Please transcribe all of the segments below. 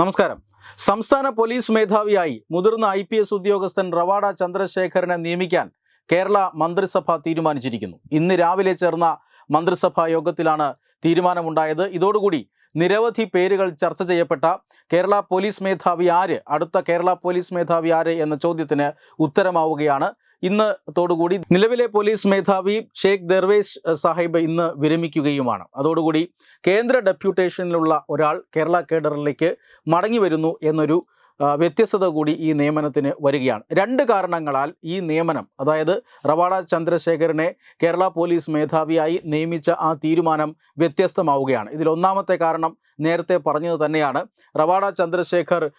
നമസ്കാരം. സംസ്ഥാന പോലീസ് മേധാവിയായി മുതിർന്ന ഐ പി എസ് ഉദ്യോഗസ്ഥൻ റവാഡ ചന്ദ്രശേഖരനെ നിയമിക്കാൻ കേരള മന്ത്രിസഭ തീരുമാനിച്ചിരിക്കുന്നു. ഇന്ന് രാവിലെ ചേർന്ന മന്ത്രിസഭാ യോഗത്തിലാണ് തീരുമാനമുണ്ടായത്. ഇതോടുകൂടി നിരവധി പേരുകൾ ചർച്ച ചെയ്യപ്പെട്ട കേരള പോലീസ് മേധാവി ആര് അടുത്ത കേരള പോലീസ് മേധാവി ആര് എന്ന ചോദ്യത്തിന് ഉത്തരമാവുകയാണ്. ഇന്ന് തോടുകൂടി നിലവിലെ പോലീസ് മേധാവി ഷെയ്ഖ് ദർവേസ് സാഹിബ് ഇന്ന് വിരമിക്കുകയുമാണ്. അതോടുകൂടി കേന്ദ്ര ഡെപ്യൂട്ടേഷനിലുള്ള ഒരാൾ കേരള കേഡറിലേക്ക് മടങ്ങി വരുന്നു എന്നൊരു വ്യത്യസ്തത കൂടി ഈ നിയമനത്തിന് വരികയാണ്. രണ്ട് കാരണങ്ങളാൽ ഈ നിയമനം അതായത് റവാഡ ചന്ദ്രശേഖരനെ കേരള പോലീസ് മേധാവിയായി നിയമിച്ച ആ തീരുമാനം വ്യത്യസ്തമാവുകയാണ്. ഇതിൽ ഒന്നാമത്തെ കാരണം നേരത്തെ പറഞ്ഞത് തന്നെയാണ്. റവാഡ ചന്ദ്രശേഖർ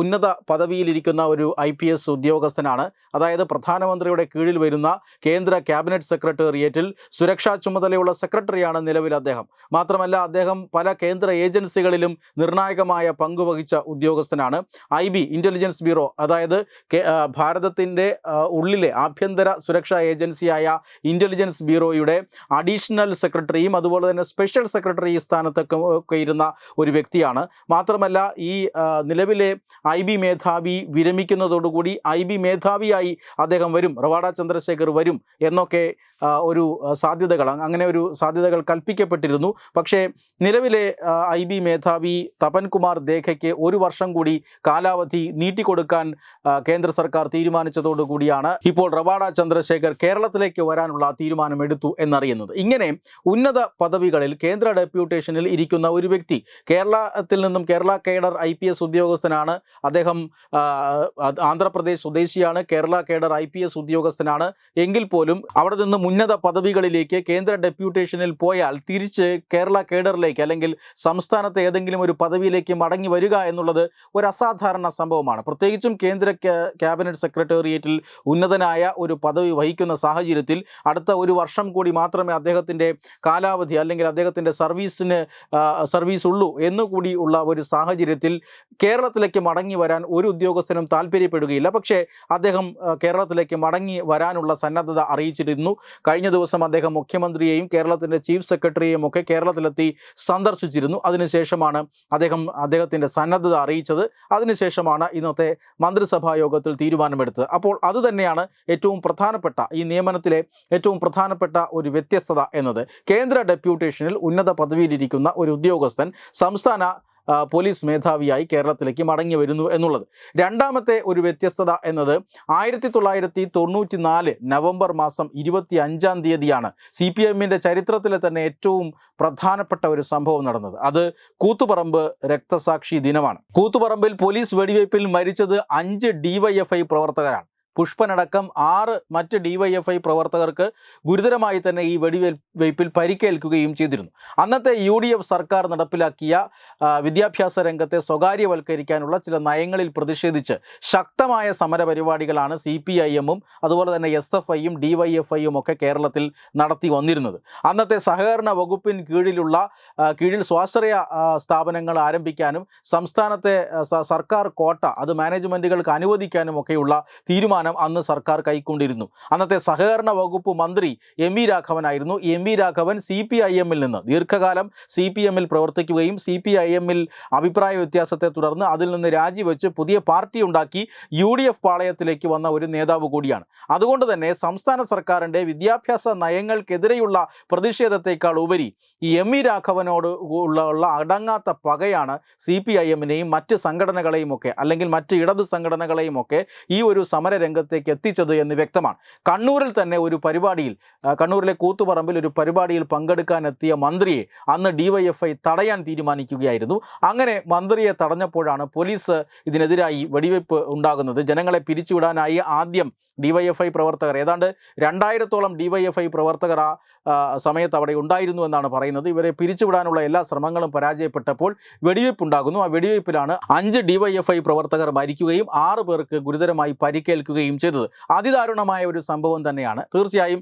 ഉന്നത പദവിയിലിരിക്കുന്ന ഒരു ഐ പി എസ് ഉദ്യോഗസ്ഥനാണ്. അതായത് പ്രധാനമന്ത്രിയുടെ കീഴിൽ വരുന്ന കേന്ദ്ര ക്യാബിനറ്റ് സെക്രട്ടേറിയറ്റിൽ സുരക്ഷാ ചുമതലയുള്ള സെക്രട്ടറിയാണ് നിലവിൽ അദ്ദേഹം. മാത്രമല്ല അദ്ദേഹം പല കേന്ദ്ര ഏജൻസികളിലും നിർണായകമായ പങ്കുവഹിച്ച ഉദ്യോഗസ്ഥനാണ്. ഐ ബി ഇന്റലിജൻസ് ബ്യൂറോ അതായത് കെ- ഭാരതത്തിന്റെ ഉള്ളിലെ ആഭ്യന്തര സുരക്ഷാ ഏജൻസിയായ ഇന്റലിജൻസ് ബ്യൂറോയുടെ അഡീഷണൽ സെക്രട്ടറിയും അതുപോലെ തന്നെ സ്പെഷ്യൽ സെക്രട്ടറി സ്ഥാനത്തൊക്കെ ഒക്കെ ഇരുന്ന ഒരു വ്യക്തിയാണ്. മാത്രമല്ല ഈ നിലവിലെ ഐ ബി മേധാവി വിരമിക്കുന്നതോടുകൂടി ഐ ബി മേധാവിയായി അദ്ദേഹം വരും. റവാഡ ചന്ദ്രശേഖർ വരും എന്നൊക്കെ ഒരു സാധ്യതകൾ അങ്ങനെ ഒരു സാധ്യതകൾ കൽപ്പിക്കപ്പെട്ടിരുന്നു. പക്ഷേ നിലവിലെ ഐ ബി മേധാവി തപൻ കുമാർ ദേഖയ്ക്ക് ഒരു വർഷം കൂടി കാലാവധി നീട്ടിക്കൊടുക്കാൻ കേന്ദ്ര സർക്കാർ തീരുമാനിച്ചതോടുകൂടിയാണ് ഇപ്പോൾ റവാഡ ചന്ദ്രശേഖർ കേരളത്തിലേക്ക് വരാനുള്ള തീരുമാനം എടുത്തു എന്നറിയുന്നത്. ഇങ്ങനെ ഉന്നത പദവികളിൽ കേന്ദ്ര ഡെപ്യൂട്ടേഷനിൽ ഇരിക്കുന്ന ഒരു വ്യക്തി കേരളത്തിൽ നിന്നും Kerala cadre I P S ഉദ്യോഗസ്ഥനാണ് അദ്ദേഹം ആന്ധ്രാപ്രദേശ് സ്വദേശിയാണ് Kerala cadre I P S ഉദ്യോഗസ്ഥനാണ് എങ്കിൽ പോലും അവിടെ നിന്ന് ഉന്നത പദവികളിലേക്ക് കേന്ദ്ര ഡെപ്യൂട്ടേഷനിൽ പോയാൽ തിരിച്ച് കേരള കേഡറിലേക്ക് അല്ലെങ്കിൽ സംസ്ഥാനത്തെ ഏതെങ്കിലും ഒരു പദവിയിലേക്ക് മടങ്ങി വരിക എന്നുള്ളത് ഒരു അസാധാരണ സംഭവമാണ്. പ്രത്യേകിച്ചും കേന്ദ്ര ക്യാ- ക്യാബിനറ്റ് സെക്രട്ടേറിയറ്റിൽ ഉന്നതനായ ഒരു പദവി വഹിക്കുന്ന സാഹചര്യത്തിൽ അടുത്ത ഒരു വർഷം കൂടി മാത്രമേ അദ്ദേഹത്തിന്റെ കാലാവധി അല്ലെങ്കിൽ അദ്ദേഹത്തിന്റെ സർവീസിന് സർവീസ് ഉള്ളൂ എന്നുകൂടി ഉള്ള ഒരു സാഹചര്യത്തിൽ കേരളത്തിലേക്ക് മടങ്ങി വരാൻ ഒരു ഉദ്യോഗസ്ഥനും താല്പര്യപ്പെടുകയില്ല. പക്ഷേ അദ്ദേഹം കേരളത്തിലേക്ക് മടങ്ങി വരാനുള്ള സന്നദ്ധത അറിയിച്ചിരുന്നു. കഴിഞ്ഞ ദിവസം അദ്ദേഹം മുഖ്യമന്ത്രിയെയും കേരളത്തിന്റെ ചീഫ് സെക്രട്ടറിയെയും ഒക്കെ കേരളത്തിലെത്തി സന്ദർശിച്ചിരുന്നു. അതിനുശേഷമാണ് അദ്ദേഹം അദ്ദേഹത്തിന്റെ സന്നദ്ധത അറിയിച്ചത്. അതിനുശേഷമാണ് ഇന്നത്തെ മന്ത്രിസഭാ യോഗത്തിൽ തീരുമാനമെടുത്തത്. അപ്പോൾ അതുതന്നെയാണ് ഏറ്റവും പ്രധാനപ്പെട്ട ഈ നിയമനത്തിലെ ഏറ്റവും പ്രധാനപ്പെട്ട ഒരു വ്യത്യസ്തത എന്നത്. കേന്ദ്ര ഡെപ്യൂട്ടേഷനിൽ ഉന്നത പദവിയിലിരിക്കുന്ന ഒരു ഉദ്യോഗസ്ഥൻ സംസ്ഥാന പോലീസ് മേധാവിയായി കേരളത്തിലേക്ക് മടങ്ങി വരുന്നു എന്നുള്ളത്. രണ്ടാമത്തെ ഒരു വ്യത്യസ്തത എന്നത് ആയിരത്തി തൊള്ളായിരത്തി തൊണ്ണൂറ്റി നാല് നവംബർ മാസം ഇരുപത്തി അഞ്ചാം തീയതിയാണ് സി പി എമ്മിന്റെ ചരിത്രത്തിലെ തന്നെ ഏറ്റവും പ്രധാനപ്പെട്ട ഒരു സംഭവം നടന്നത്. അത് കൂത്തുപറമ്പ് രക്തസാക്ഷി ദിനമാണ്. കൂത്തുപറമ്പിൽ പോലീസ് വെടിവയ്പിൽ മരിച്ചത് അഞ്ച് ഡിവൈഎഫ്ഐ പ്രവർത്തകരാണ്. പുഷ്പനടക്കം ആറ് മറ്റ് ഡിവൈഎഫ്ഐ പ്രവർത്തകർക്ക് ഗുരുതരമായി തന്നെ ഈ വെടിവെയ്പ്പിൽ പരിക്കേൽക്കുകയും ചെയ്തിരുന്നു. അന്നത്തെ യു ഡി എഫ് സർക്കാർ നടപ്പിലാക്കിയ വിദ്യാഭ്യാസ രംഗത്തെ സ്വകാര്യവൽക്കരിക്കാനുള്ള ചില നയങ്ങളിൽ പ്രതിഷേധിച്ച് ശക്തമായ സമര പരിപാടികളാണ് സി പി ഐ എമ്മും അതുപോലെ തന്നെ എസ് എഫ് ഐയും ഡി വൈ എഫ് ഐയും ഒക്കെ കേരളത്തിൽ നടത്തി വന്നിരുന്നത്. അന്നത്തെ സഹകരണ വകുപ്പിന് കീഴിലുള്ള കീഴിൽ സ്വാശ്രയ സ്ഥാപനങ്ങൾ ആരംഭിക്കാനും സംസ്ഥാനത്തെ സർക്കാർ കോട്ട അത് മാനേജ്മെന്റുകൾക്ക് അനുവദിക്കാനും ഒക്കെയുള്ള തീരുമാനം അന്ന് സർക്കാർ കൈക്കൊണ്ടിരുന്നു. അന്നത്തെ സഹകരണ വകുപ്പ് മന്ത്രി M V രാഘവനായിരുന്നു. M V Raghavan C P I എമ്മിൽ നിന്ന് ദീർഘകാലം സി പി എമ്മിൽ പ്രവർത്തിക്കുകയും സി പി ഐ എമ്മിൽ അഭിപ്രായ വ്യത്യാസത്തെ തുടർന്ന് അതിൽ നിന്ന് രാജിവെച്ച് പുതിയ പാർട്ടി ഉണ്ടാക്കി യു ഡി എഫ് പാളയത്തിലേക്ക് വന്ന ഒരു നേതാവ് കൂടിയാണ്. അതുകൊണ്ട് തന്നെ സംസ്ഥാന സർക്കാരിന്റെ വിദ്യാഭ്യാസ നയങ്ങൾക്കെതിരെയുള്ള പ്രതിഷേധത്തെക്കാൾ ഉപരി ഈ എം വി രാഘവനോട് ഉള്ള ഉള്ള അടങ്ങാത്ത പകയാണ് സി പി ഐ എമ്മിനെയും മറ്റ് സംഘടനകളെയും ഒക്കെ അല്ലെങ്കിൽ മറ്റ് ഇടത് സംഘടനകളെയും ഒക്കെ ഈ ഒരു സമര രംഗത്തേക്ക് എത്തിച്ചത് എന്ന് വ്യക്തമാണ്. കണ്ണൂരിൽ തന്നെ ഒരു പരിപാടിയിൽ കണ്ണൂരിലെ കൂത്തുപറമ്പിൽ ഒരു പരിപാടിയിൽ പങ്കെടുക്കാനെത്തിയ മന്ത്രിയെ അന്ന് ഡിവൈഎഫ്ഐ തടയാൻ തീരുമാനിക്കുകയായിരുന്നു. അങ്ങനെ മന്ത്രിയെ തടഞ്ഞപ്പോഴാണ് പോലീസ് ഇതിനെതിരായി വെടിവെപ്പ് ഉണ്ടാകുന്നത്. ജനങ്ങളെ പിരിച്ചുവിടാനായി ആദ്യം ഡിവൈഎഫ്ഐ പ്രവർത്തകർ ഏതാണ്ട് രണ്ടായിരത്തോളം ഡിവൈഎഫ്ഐ പ്രവർത്തകർ ആ സമയത്ത് അവിടെ ഉണ്ടായിരുന്നു എന്നാണ് പറയുന്നത്. ഇവരെ പിരിച്ചുവിടാനുള്ള എല്ലാ ശ്രമങ്ങളും പരാജയപ്പെട്ടപ്പോൾ വെടിവെപ്പ് ഉണ്ടാകുന്നു ആ വെടിവെയ്പ്പിലാണ് അഞ്ച് ഡിവൈഎഫ്ഐ പ്രവർത്തകർ മരിക്കുകയും ആറ് പേർക്ക് ഗുരുതരമായി പരിക്കേൽക്കുകയും കൊല്ലപ്പെടുകയും ചെയ്തത്. അതിദാരുണമായ ഒരു സംഭവം തന്നെയാണ്. തീർച്ചയായും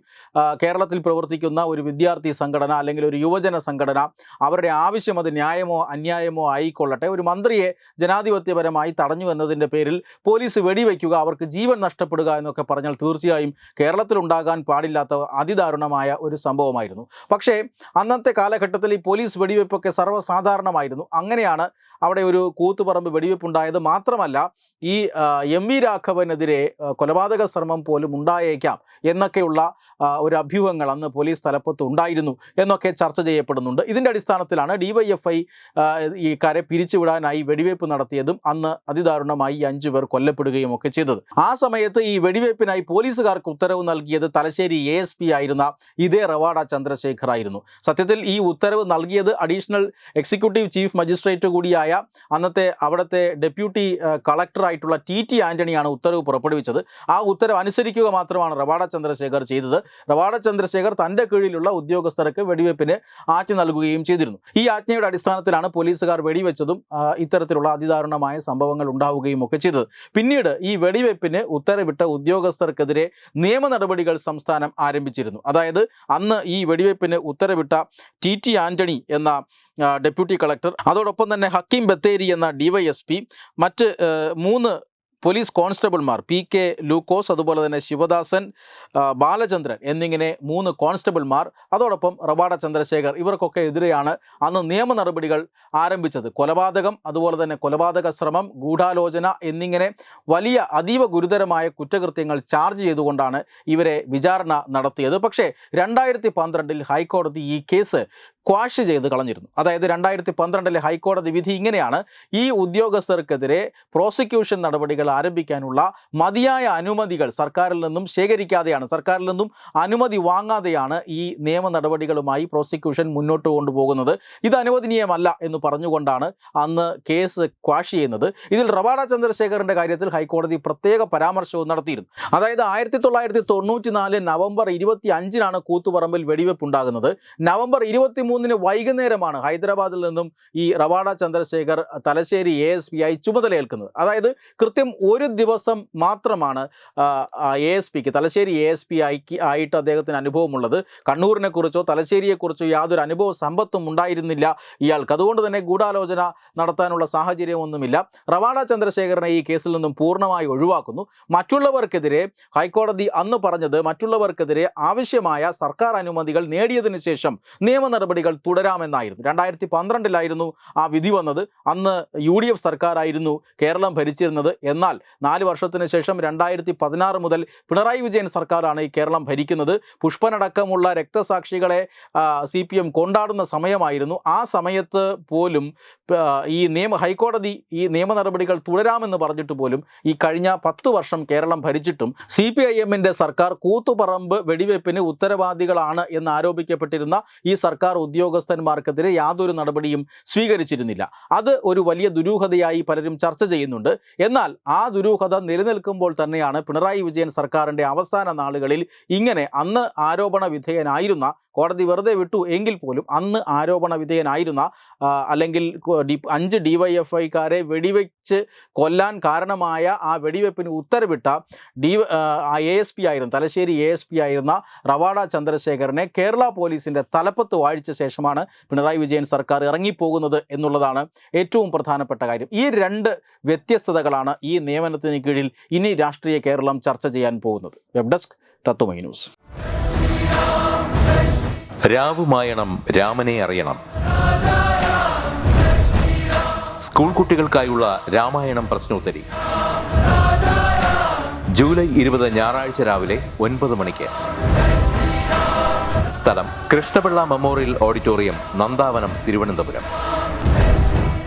കേരളത്തിൽ പ്രവർത്തിക്കുന്ന ഒരു വിദ്യാർത്ഥി സംഘടന അല്ലെങ്കിൽ ഒരു യുവജന സംഘടന അവരുടെ ആവശ്യം അത് ന്യായമോ അന്യായമോ ആയിക്കൊള്ളട്ടെ ഒരു മന്ത്രിയെ ജനാധിപത്യപരമായി തടഞ്ഞു എന്നതിന്റെ പേരിൽ പോലീസ് വെടിവെക്കുക അവർക്ക് ജീവൻ നഷ്ടപ്പെടുക എന്നൊക്കെ പറഞ്ഞാൽ തീർച്ചയായും കേരളത്തിലുണ്ടാകാൻ പാടില്ലാത്ത അതിദാരുണമായ ഒരു സംഭവമായിരുന്നു. പക്ഷേ അന്നത്തെ കാലഘട്ടത്തിൽ ഈ പോലീസ് വെടിവെപ്പൊക്കെ സർവസാധാരണമായിരുന്നു. അങ്ങനെയാണ് അവിടെ ഒരു കൂത്തുപറമ്പ് വെടിവെപ്പുണ്ടായത്. മാത്രമല്ല ഈ എം വി രാഘവനെതിരെ കൊലപാതക ശ്രമം പോലും ഉണ്ടായേക്കാം എന്നൊക്കെയുള്ള ഒരു അഭ്യൂഹങ്ങൾ അന്ന് പോലീസ് തലപ്പത്ത് ഉണ്ടായിരുന്നു എന്നൊക്കെ ചർച്ച ചെയ്യപ്പെടുന്നുണ്ട്. ഇതിന്റെ അടിസ്ഥാനത്തിലാണ് ഡിവൈഎഫ്ഐ ഈ കരെ പിരിച്ചുവിടാനായി വെടിവയ്പ് നടത്തിയതും അന്ന് അതിദാരുണമായി അഞ്ചു പേർ കൊല്ലപ്പെടുകയും ഒക്കെ ചെയ്തത്. ആ സമയത്ത് ഈ വെടിവയ്പ്പിനായി പോലീസുകാർക്ക് ഉത്തരവ് നൽകിയത് തലശ്ശേരി എ എസ് പി ആയിരുന്ന ഇതേ റവാഡ ചന്ദ്രശേഖർ ആയിരുന്നു സത്യത്തിൽ ഈ ഉത്തരവ് നൽകിയത് അഡീഷണൽ എക്സിക്യൂട്ടീവ് ചീഫ് മജിസ്ട്രേറ്റ് കൂടിയായ അന്നത്തെ അവിടുത്തെ ഡെപ്യൂട്ടി കളക്ടറായിട്ടുള്ള ടി ടി ആന്റണിയാണ് ഉത്തരവ് പുറപ്പെടുവിച്ചത്. ആ ഉത്തരവ് അനുസരിക്കുക മാത്രമാണ് റവാഡ ചന്ദ്രശേഖർ ചെയ്തത്. റവാഡ ചന്ദ്രശേഖർ തന്റെ കീഴിലുള്ള ഉദ്യോഗസ്ഥർക്ക് വെടിവെപ്പിന് ആജ്ഞ നൽകുകയും ചെയ്തിരുന്നു. ഈ ആജ്ഞയുടെ അടിസ്ഥാനത്തിലാണ് പോലീസുകാർ വെടിവെച്ചതും ഇത്തരത്തിലുള്ള അതിദാരുണമായ സംഭവങ്ങൾ ഉണ്ടാവുകയും ഒക്കെ ചെയ്തത്. പിന്നീട് ഈ വെടിവെപ്പിന് ഉത്തരവിട്ട ഉദ്യോഗസ്ഥർക്കെതിരെ നിയമ നടപടികൾ സംസ്ഥാനം ആരംഭിച്ചിരുന്നു. അതായത് അന്ന് ഈ വെടിവെപ്പിന് ഉത്തരവിട്ട ടി ടി ആന്റണി എന്ന ഡെപ്യൂട്ടി കളക്ടർ അതോടൊപ്പം തന്നെ ഹക്കീം ബത്തേരി എന്ന ഡിവൈഎസ്പി മറ്റ് മൂന്ന് പോലീസ് കോൺസ്റ്റബിൾമാർ പി കെ ലൂക്കോസ് അതുപോലെ തന്നെ ശിവദാസൻ ബാലചന്ദ്രൻ എന്നിങ്ങനെ മൂന്ന് കോൺസ്റ്റബിൾമാർ അതോടൊപ്പം റവാഡ ചന്ദ്രശേഖർ ഇവർക്കൊക്കെ എതിരെയാണ് അന്ന് നിയമ നടപടികൾ ആരംഭിച്ചത്. കൊലപാതകം അതുപോലെ തന്നെ കൊലപാതക ശ്രമം ഗൂഢാലോചന എന്നിങ്ങനെ വലിയ അതീവ ഗുരുതരമായ കുറ്റകൃത്യങ്ങൾ ചാർജ് ചെയ്തുകൊണ്ടാണ് ഇവരെ വിചാരണ നടത്തിയത്. പക്ഷേ രണ്ടായിരത്തി പന്ത്രണ്ടിൽ ഹൈക്കോടതി ഈ കേസ് ക്വാഷ് ചെയ്ത് കളഞ്ഞിരുന്നു. അതായത് രണ്ടായിരത്തി പന്ത്രണ്ടിലെ ഹൈക്കോടതി വിധി ഇങ്ങനെയാണ്. ഈ ഉദ്യോഗസ്ഥർക്കെതിരെ പ്രോസിക്യൂഷൻ നടപടികൾ ആരംഭിക്കാനുള്ള മതിയായ അനുമതികൾ സർക്കാരിൽ നിന്നും ശേഖരിക്കാതെയാണ് സർക്കാരിൽ നിന്നും അനുമതി വാങ്ങാതെയാണ് ഈ നിയമ നടപടികളുമായി പ്രോസിക്യൂഷൻ മുന്നോട്ട് കൊണ്ടുപോകുന്നത്. ഇത് അനുവദനീയമല്ല എന്ന് പറഞ്ഞുകൊണ്ടാണ് അന്ന് കേസ് ക്വാഷ് ചെയ്യുന്നത്. ഇതിൽ റവാഡ ചന്ദ്രശേഖറിന്റെ കാര്യത്തിൽ ഹൈക്കോടതി പ്രത്യേക പരാമർശവും നടത്തിയിരുന്നു. അതായത് ആയിരത്തി തൊള്ളായിരത്തി തൊണ്ണൂറ്റി നാല് നവംബർ ഇരുപത്തി അഞ്ചിനാണ് കൂത്തുപറമ്പിൽ വെടിവെപ്പ് ഉണ്ടാകുന്നത് നവംബർ ഇരുപത്തി മൂന്നിന് വൈകുന്നേരമാണ് ഹൈദരാബാദിൽ നിന്നും ഈ Rawada Chandrasekhar Thalassery A S P ആയി ചുമതലയേൽക്കുന്നത്. അതായത് കൃത്യം ഒരു ദിവസം മാത്രമാണ് എ എസ് പിക്ക് തലശ്ശേരി എ എസ് പി ആയിക്ക് ആയിട്ട് അദ്ദേഹത്തിന് അനുഭവമുള്ളത്. കണ്ണൂരിനെ കുറിച്ചോ തലശ്ശേരിയെക്കുറിച്ചോ യാതൊരു അനുഭവ സമ്പത്തും ഉണ്ടായിരുന്നില്ല ഇയാൾക്ക്. അതുകൊണ്ട് തന്നെ ഗൂഢാലോചന നടത്താനുള്ള സാഹചര്യമൊന്നുമില്ല. റവാഡ ചന്ദ്രശേഖരനെ ഈ കേസിൽ നിന്നും പൂർണമായി ഒഴിവാക്കുന്നു. മറ്റുള്ളവർക്കെതിരെ ഹൈക്കോടതി അന്ന് പറഞ്ഞത് മറ്റുള്ളവർക്കെതിരെ ആവശ്യമായ സർക്കാർ അനുമതികൾ നേടിയതിനു ശേഷം നിയമ നടപടികൾ തുടരാമെന്നായിരുന്നു. രണ്ടായിരത്തി പന്ത്രണ്ടിലായിരുന്നു ആ വിധി വന്നത്. അന്ന് യു ഡി എഫ് സർക്കാരായിരുന്നു കേരളം ഭരിച്ചിരുന്നത്. എന്നാൽ നാല് വർഷത്തിന് ശേഷം രണ്ടായിരത്തി പതിനാറ് മുതൽ പിണറായി വിജയൻ സർക്കാരാണ് ഈ കേരളം ഭരിക്കുന്നത്. പുഷ്പനടക്കമുള്ള രക്തസാക്ഷികളെ സി പി എം കൊണ്ടാടുന്ന സമയമായിരുന്നു. ആ സമയത്ത് പോലും ഈ നിയമ ഹൈക്കോടതി ഈ നിയമ നടപടികൾ തുടരാമെന്ന് പറഞ്ഞിട്ട് പോലും ഈ കഴിഞ്ഞ പത്ത് വർഷം കേരളം ഭരിച്ചിട്ടും സി പി ഐ എമ്മിന്റെ സർക്കാർ കൂത്തുപറമ്പ് വെടിവെപ്പിന് ഉത്തരവാദികളാണ് എന്ന് ആരോപിക്കപ്പെട്ടിരുന്ന ഈ സർക്കാർ ഉദ്യോഗസ്ഥന്മാർക്കെതിരെ യാതൊരു നടപടിയും സ്വീകരിച്ചിരുന്നില്ല. അത് ഒരു വലിയ ദുരൂഹതയായി പലരും ചർച്ച ചെയ്യുന്നുണ്ട്. എന്നാൽ ആ ദുരൂഹത നിലനിൽക്കുമ്പോൾ തന്നെയാണ് പിണറായി വിജയൻ സർക്കാരിന്റെ അവസാന നാളുകളിൽ ഇങ്ങനെ അന്ന് ആരോപണ വിധേയനായിരുന്ന കോടതി വെറുതെ വിട്ടു എങ്കിൽ പോലും അന്ന് ആരോപണ വിധേയനായിരുന്ന അല്ലെങ്കിൽ അഞ്ച് ഡിവൈഎഫ്ഐക്കാരെ വെടിവെച്ച് കൊല്ലാൻ കാരണമായ ആ വെടിവെപ്പിന് ഉത്തരവിട്ട ഡി എ എസ് പി ആയിരുന്നു തലശ്ശേരി എ എസ് പി ആയിരുന്ന റവാഡ ചന്ദ്രശേഖരനെ കേരള പോലീസിന്റെ തലപ്പത്ത് വാഴിച്ച ശേഷമാണ് പിണറായി വിജയൻ സർക്കാർ ഇറങ്ങിപ്പോകുന്നത് എന്നുള്ളതാണ് ഏറ്റവും പ്രധാനപ്പെട്ട കാര്യം. ഈ രണ്ട് വ്യത്യസ്തതകളാണ് ഈ നിയമനത്തിന് കീഴിൽ ഇനി രാഷ്ട്രീയ കേരളം ചർച്ച ചെയ്യാൻ പോകുന്നത്. Web desk Tatwamayi news. രാവുമായണം രാമനെ അറിയണം. സ്കൂൾ കുട്ടികൾക്കായുള്ള രാമായണം പ്രശ്നോത്തരി. ജൂലൈ ഇരുപത് ഞായറാഴ്ച രാവിലെ ഒൻപത് മണിക്ക്. സ്ഥലം കൃഷ്ണപിള്ള മെമ്മോറിയൽ ഓഡിറ്റോറിയം നന്ദാവനം തിരുവനന്തപുരം.